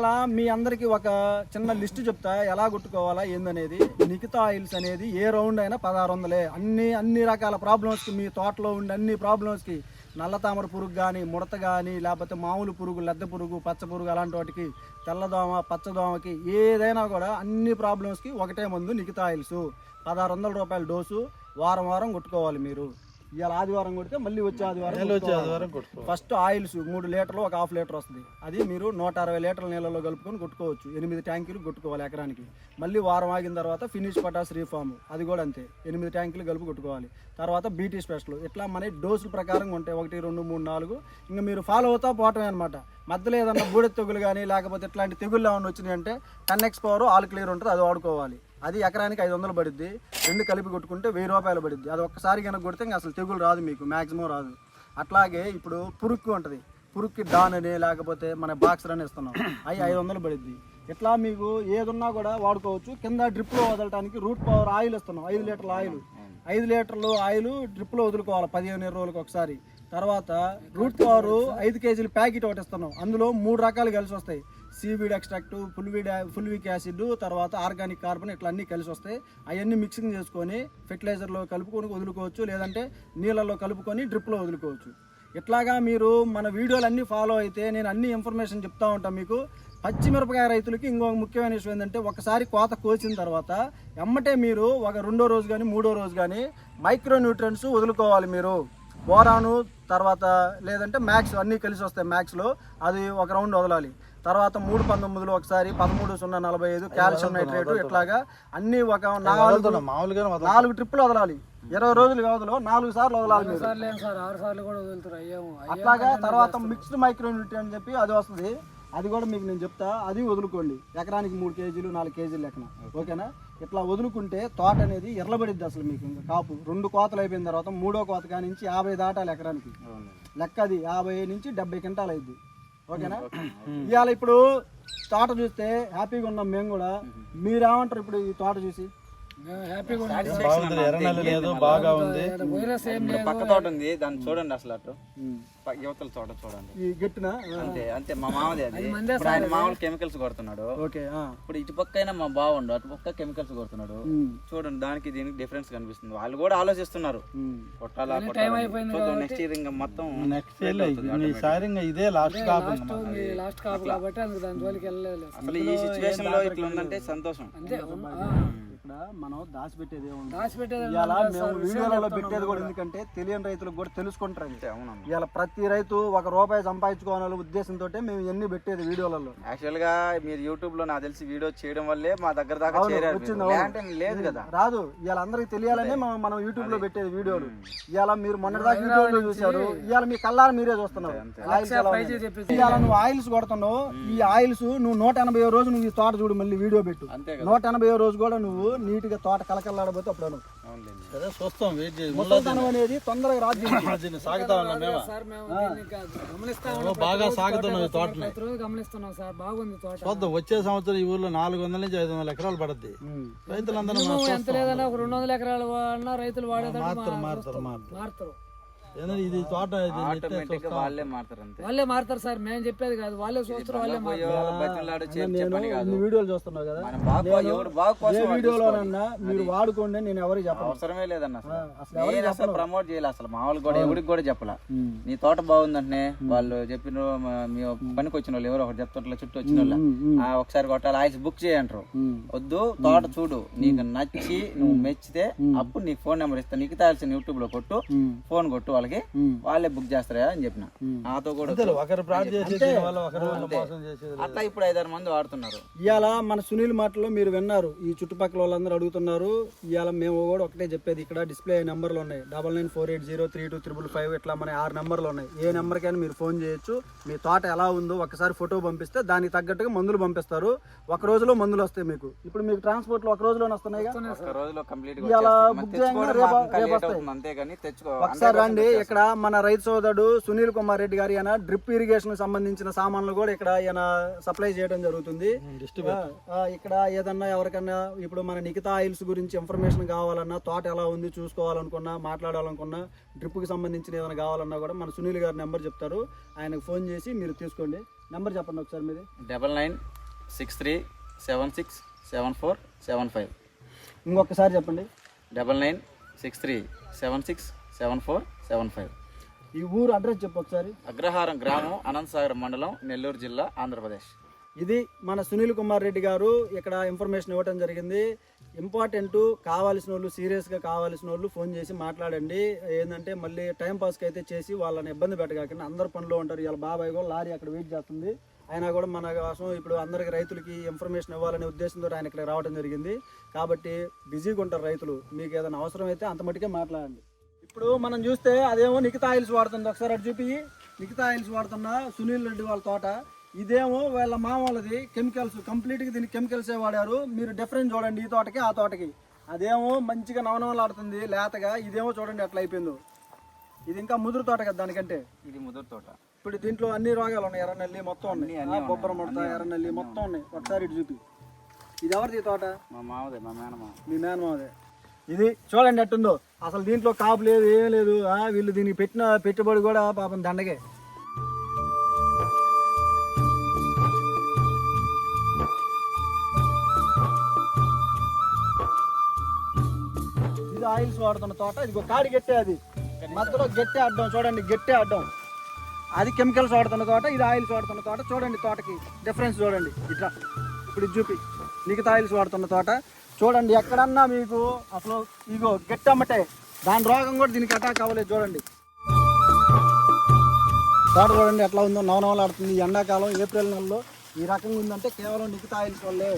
ఇవాళ మీ అందరికి ఒక చిన్న లిస్ట్ చెప్తా ఎలా కొట్టుకోవాలా ఏందనేది. నిఖితా ఆయిల్స్ అనేది ఏ రౌండ్ అయినా పదహారు వందలే. అన్ని అన్ని రకాల ప్రాబ్లమ్స్కి మీ తోటలో ఉండే అన్ని ప్రాబ్లమ్స్కి నల్ల తామర పురుగు కానీ ముడత కానీ లేకపోతే మామూలు పురుగు లద్దె పురుగు పచ్చ పురుగు అలాంటి వాటికి తెల్లదోమ పచ్చదోమకి ఏదైనా కూడా అన్ని ప్రాబ్లమ్స్కి ఒకటే మందు నిఖితా ఆయిల్స్. పదహారు వందల రూపాయల డోసు వారం వారం కొట్టుకోవాలి మీరు. ఇవాళ ఆదివారం కొడితే మళ్ళీ వచ్చే ఆదివారం ఫస్ట్ ఆయిల్స్ మూడు లీటర్లు ఒక హాఫ్ లీటర్ వస్తుంది. అది మీరు నూట అరవై లీటర్ల నీళ్ళలో కలుపుకొని కొట్టుకోవచ్చు. ఎనిమిది ట్యాంకులు కొట్టుకోవాలి ఎకరానికి. మళ్ళీ వారం ఆగిన తర్వాత ఫినిష్ పటాస్ రీఫామ్ అది కూడా అంతే. ఎనిమిది ట్యాంకులు కలిపి కొట్టుకోవాలి. తర్వాత బీటీ స్పెషల్ ఇట్లా మన డోసుల ప్రకారం ఉంటాయి. ఒకటి రెండు మూడు నాలుగు. ఇంకా మీరు ఫాలో అవుతా పోవటమే అనమాట మధ్యలో ఏదన్నా బూడె తెగులు కానీ లేకపోతే ఇట్లాంటి తెగుళ్ళు ఏమైనా వచ్చినాయి అంటే ten x power all clear ఉంటుంది అది వాడుకోవాలి. అది ఎకరానికి ఐదు వందలు పడుద్ది. రెండు కలిపి కొట్టుకుంటే వెయ్యి రూపాయలు పడుద్ది. అది ఒక్కసారి కనుక కొడితే ఇంకా అసలు తెగులు రాదు మీకు మ్యాక్సిమం రాదు. అట్లాగే ఇప్పుడు పురుక్కు ఉంటుంది. పురుక్కి డాన్ అని లేకపోతే మన బాక్సర్ అని ఇస్తున్నాం. అవి ఐదు వందలు పడుద్ది. ఇట్లా మీకు ఏదున్నా కూడా వాడుకోవచ్చు. కింద డ్రిప్లో వదలడానికి రూట్ పవర్ ఆయిల్ ఇస్తున్నాం. ఐదు లీటర్ల ఆయిల్. ఐదు లీటర్లు ఆయిల్ డ్రిప్లో వదులుకోవాలి. పదిహేను ఇరవై రోజులకు ఒకసారి. తర్వాత రూట్ పవర్ ఐదు కేజీలు ప్యాకెట్ ఒకటి ఇస్తున్నాం. అందులో మూడు రకాలు కలిసి వస్తాయి. సీవీడ్ ఎక్స్ట్రాక్ట్ ఫుల్వీడ్ ఫుల్విక్ యాసిడ్ తర్వాత ఆర్గానిక్ కార్బన్ ఇట్లా అన్నీ కలిసి వస్తాయి. అవన్నీ మిక్సింగ్ చేసుకొని ఫెర్టిలైజర్లో కలుపుకొని వదులుకోవచ్చు. లేదంటే నీళ్ళలో కలుపుకొని డ్రిప్లో వదులుకోవచ్చు. ఇట్లాగా మీరు మన వీడియోలు అన్నీ ఫాలో అయితే నేను అన్ని ఇన్ఫర్మేషన్ చెప్తా ఉంటాను మీకు. పచ్చిమిరపకాయ రైతులకి ఇంకొక ముఖ్యమైన విషయం ఏంటంటే ఒకసారి కోత కోసిన తర్వాత ఎమ్మటే మీరు ఒక రెండో రోజు కానీ మూడో రోజు కానీ మైక్రో న్యూట్రియన్స్ వదులుకోవాలి మీరు. బోరాను తర్వాత లేదంటే మ్యాక్స్ అన్నీ కలిసి వస్తాయి మ్యాక్స్లో. అది ఒక రౌండ్ వదలాలి. తర్వాత మూడు పంతొమ్మిదిలో ఒకసారి పదమూడు సున్నా నలభై ఐదు కాల్షియం నైట్రేట్ ఇట్లాగా అన్ని ఒక నాలుగు నాలుగు ట్రిప్పులు వదలాలి. ఇరవై రోజులు వ్యవధిలో నాలుగు సార్లు వదలాలి అట్లాగా తర్వాత మిక్స్డ్ మైక్రోన్యూట్రీ అని చెప్పి అది వస్తుంది. అది కూడా మీకు నేను చెప్తా అది వదులుకోండి. ఎకరానికి మూడు కేజీలు నాలుగు కేజీలు లెక్కన. ఓకేనా? ఇట్లా వదులుకుంటే తోట అనేది ఎర్రబడిద్ది అసలు మీకు ఇంకా కాపు. రెండు కోతలు అయిపోయిన తర్వాత మూడో కోత కాడి నుంచి యాభై దాటాలి ఎకరానికి. లెక్క అది యాభై నుంచి డెబ్బై క్వింటాలు అయింది ఓకేనా? ఇవాళ ఇప్పుడు తోట చూస్తే హ్యాపీగా ఉన్నాం మేము కూడా. మీరేమంటారు ఇప్పుడు ఈ తోట చూసి? బాగుంది లేదు బాగా ఉంది. వైరస్ ఏం లేదు. పక్క తోట ఉంది దాన్ని చూడండి అసలు అటు. ప- యువతల తోట చూడండి. ఈ గట్టిన? అంతే అంతే మా మామది అది. ఇప్పుడు ఆయన మామూలు కెమికల్స్ కొడుతున్నాడు. ఓకే ఆ. ఇప్పుడు ఇటు పక్క అయినా మా బాగుండు అటు పక్క కెమికల్స్ కొడుతున్నాడు. ఉమ్, చూడండి దానికి దీనికి డిఫరెన్స్ కనిపిస్తుంది. వాళ్ళు కూడా ఆలోచిస్తున్నారు. ఉమ్. కొట్టాలా కొట్టాలా చూద్దాం నెక్స్ట్ ఇయర్ ఇంకా మొత్తం నెక్స్ట్ ఇయర్ ఈసారి ఇంకా ఇదే లాస్ట్ కాపు లాస్ట్ కాపు కాబట్టి అందుకు దాని జోలికి వెళ్ళలేదు. అసలు ఈ సిచ్యువేషన్లో ఇట్లా ఉందంటే సంతోషం. అంతే ఇక్కడ మనం దాచిపెట్టేది దాచిపెట్టేది ఇవాళ మేము వీడియోలలో పెట్టేది కూడా ఎందుకంటే తెలియని రైతులకు కూడా తెలుసుకుంటారు అవునమ్మా ఇవాళ ప్రతి రైతు ఒక రూపాయి సంపాదించుకోవాలనే ఉద్దేశంతో మేము ఎన్ని పెట్టేది వీడియోలలో. యాక్చువల్గా మీరు యూట్యూబ్లో నాకు తెలిసి వీడియో చేయడం వల్లే మా దగ్గర దాకా చేరారు లేదు కదా. రాదు. ఇవాళ అందరికి తెలియాలనే మనం యూట్యూబ్లో పెట్టేది వీడియోలు. ఇవాళ మీరు మొన్నటిదాకా యూట్యూబ్లో చూశారు. ఇవాళ మీ కళ్ళారా మీరే చూస్తున్నారు. ఇవాళ నువ్వు ఆయిల్స్ కొడుతున్నావు. ఈ ఆయిల్స్ నువ్వు నూట ఎనభై రోజు నువ్వు ఈ తోట చూడు మళ్ళీ వీడియో పెట్టు. అంతే నూట ఎనభై రోజు కూడా నువ్వు నీట్గా తోట కలకల్లాడబోతే అప్పుడు అను. అవునులేండి. సరే చూస్తాం వెయిట్ చేసి. ముసలితనం అనేది తొందరగా రాదు. దీన్ని సాగుతా ఉన్నాం మేము? సార్ మేము దీన్ని ఇంకా గమనిస్తా ఉన్నాం. బాగా సాగుతున్నాం ఈ తోటని గమనిస్తున్నాం సార్ బాగుంది తోట. చూద్దాం వచ్చే సంవత్సరం ఈ ఊర్లో నాలుగు వందల నుంచి ఐదు వందల ఎకరాలు పడద్ది. రైతులందరూ ఎంత లేదన్నా ఒక రెండు వందల ఎకరాలు వాడినా రైతులు వాడేదాకా మారుతారు. ఇది తోట ఇది నెట్టే ఆటోమేటిక్గా వాళ్ళే మారుతారు అంతే. వాళ్ళే మారుతారు సార్ మేము చెప్పేది కాదు. వాళ్ళే చూస్తారు వాళ్ళే నేను వీడియోలు చూస్తున్నావు కదా. ఏ వీడియోలోనన్నా మీరు వాడుకోండి నేను ఎవరికి చెప్పను. అవసరమే లేదన్న అసలు. అసలు నేను అసలు ప్రమోట్ చేయాలి అసలు. మామూలు కూడా ఎవరికి కూడా చెప్పలా. నీ తోట బాగుందంటే వాళ్ళు చెప్పిన మీ పనికి వచ్చిన వాళ్ళు ఎవరో ఒకటి చెప్తుంటారు చుట్టూ వచ్చిన వాళ్ళు. ఆ ఒకసారి కొట్టాలి ఆయిల్స్ బుక్ చేయంటారు వద్దు తోట చూడు. నీకు నచ్చి నువ్వు మెచ్చితే అప్పుడు నీకు ఫోన్ నెంబర్ ఇస్తా. నీకు తెలిసిన యూట్యూబ్లో కొట్టు ఫోన్ కొట్టు. వాళ్ళకి వాళ్ళే బుక్ చేస్తారా అని చెప్పిన. నాతో కూడా అట్లా ఇప్పుడు ఐదారు మంది వాడుతున్నారు. ఇవాళ మన సునీల్ మాటలో మీరు విన్నారు. ఈ చుట్టుపక్కల వాళ్ళందరూ అడుగుతున్నారు. ఇవాళ మేము కూడా ఒకటే చెప్పేది. ఇక్కడ డిస్ప్లే నెంబర్లు ఉన్నాయి. Double nine four eight zero three two triple five ఇట్లా మన ఆరు నెంబర్లు ఉన్నాయి. ఏ నెంబర్కైనా మీరు ఫోన్ చేయొచ్చు. మీ తోట ఎలా ఉందో ఒకసారి ఫోటో పంపిస్తే దానికి తగ్గట్టుగా మందులు పంపిస్తారు. ఒక రోజులో మందులు వస్తాయి మీకు. ఇప్పుడు మీకు ట్రాన్స్పోర్ట్లో ఒక రోజులో తెచ్చుకో ఒకసారి రండి. ఇక్కడ మన రైతు సోదరుడు సునీల్ కుమార్ రెడ్డి గారి ఆయన డ్రిప్ ఇరిగేషన్ సంబంధించిన సామాన్లు కూడా ఇక్కడ ఆయన సప్లై చేయడం జరుగుతుంది. ఇక్కడ ఏదన్నా ఎవరికన్నా ఇప్పుడు మన నిఖితా ఆయిల్స్ గురించి ఇన్ఫర్మేషన్ కావాలన్నా తోట ఎలా ఉంది చూసుకోవాలనుకున్నా మాట్లాడాలనుకున్నా డ్రిప్కి సంబంధించిన ఏదైనా కావాలన్నా కూడా మన సునీల్ గారి నెంబర్ చెప్తారు. ఆయనకు ఫోన్ చేసి మీరు తీసుకోండి. నెంబర్ చెప్పండి ఒకసారి మీది. Double nine six three seven six seven four seven five. ఇంకొకసారి చెప్పండి. Double nine six three seven six seven four seven five. ఈ ఊరు అడ్రస్ చెప్పు ఒకసారి. అగ్రహారం గ్రామం అనంతసాగర్ మండలం నెల్లూరు జిల్లా ఆంధ్రప్రదేశ్. ఇది మన సునీల్ కుమార్ రెడ్డి గారు ఇక్కడ ఇన్ఫర్మేషన్ ఇవ్వడం జరిగింది. ఇంపార్టెంట్ కావాల్సిన వాళ్ళు సీరియస్గా కావాల్సిన వాళ్ళు ఫోన్ చేసి మాట్లాడండి. ఏంటంటే మళ్ళీ టైం పాస్కి అయితే చేసి వాళ్ళని ఇబ్బంది పెట్టగాకుండా అందరు పనిలో ఉంటారు. ఇలా బాబాయ్ కూడా లారీ అక్కడ వెయిట్ చేస్తుంది. అయినా కూడా మన కోసం ఇప్పుడు అందరికి రైతులకి ఇన్ఫర్మేషన్ ఇవ్వాలనే ఉద్దేశంతో ఆయన ఇక్కడ రావడం జరిగింది. కాబట్టి బిజీగా ఉంటారు రైతులు. మీకు ఏదైనా అవసరం అయితే అంత మటుకే మాట్లాడండి. ఇప్పుడు మనం చూస్తే అదేమో నిఖితా ఆయిల్స్ వాడుతుంది ఒకసారి అటు చూపి. నిఖితా ఆయిల్స్ వాడుతున్న సునీల్ రెడ్డి వాళ్ళ తోట. ఇదేమో వీళ్ళ మామ వాళ్ళది. కెమికల్స్ కంప్లీట్గా దీనికి కెమికల్సే వాడారు. మీరు డిఫరెన్స్ చూడండి ఈ తోటకి ఆ తోటకి. అదేమో మంచిగా నవనవలాడుతుంది లేతగా. ఇదేమో చూడండి ఎట్లా అయిపోయిందో. ఇది ఇంకా ముదురు తోట కదా దానికంటే? ఇది ముదురు తోట. ఇప్పుడు దీంట్లో అన్ని రోగాలు ఉన్నాయి. ఎర్రనల్లి మొత్తం ఉన్నాయి. బొబ్బర ముడత ఎర్రనల్లి మొత్తం ఉన్నాయి. ఒకసారి ఇటు చూపి. ఇది ఎవరిది తోట? మా మామదే మా మేనమామ. మీ మేనమావదే. ఇది చూడండి ఎట్టుందో. అసలు దీంట్లో కాపు లేదు ఏం లేదు. వీళ్ళు దీనికి పెట్టిన పెట్టుబడి కూడా పాపం దండగే ఇది ఆయిల్స్ వాడుతున్న తోట ఇది కాడి గట్టే అది. మధ్యలో గట్టే అడ్డం చూడండి గట్టే అడ్డం. అది కెమికల్స్ వాడుతున్న తోట ఇది ఆయిల్స్ వాడుతున్న తోట. చూడండి తోటకి డిఫరెన్స్ చూడండి. ఇట్లా. ఇప్పుడు ఇది చూపి. మిగతా ఆయిల్స్ వాడుతున్న తోట. చూడండి ఎక్కడన్నా మీకు అసలు ఇగో గట్టమ్మటే. దాని రోగం కూడా దీనికి అటాక్ అవ్వలేదు చూడండి. తోట చూడండి ఎట్లా ఉందో నవనవలాడుతుంది. ఎండాకాలం ఏప్రిల్ నెలలో ఈ రకంగా ఉందంటే కేవలం నిఖితా వల్లే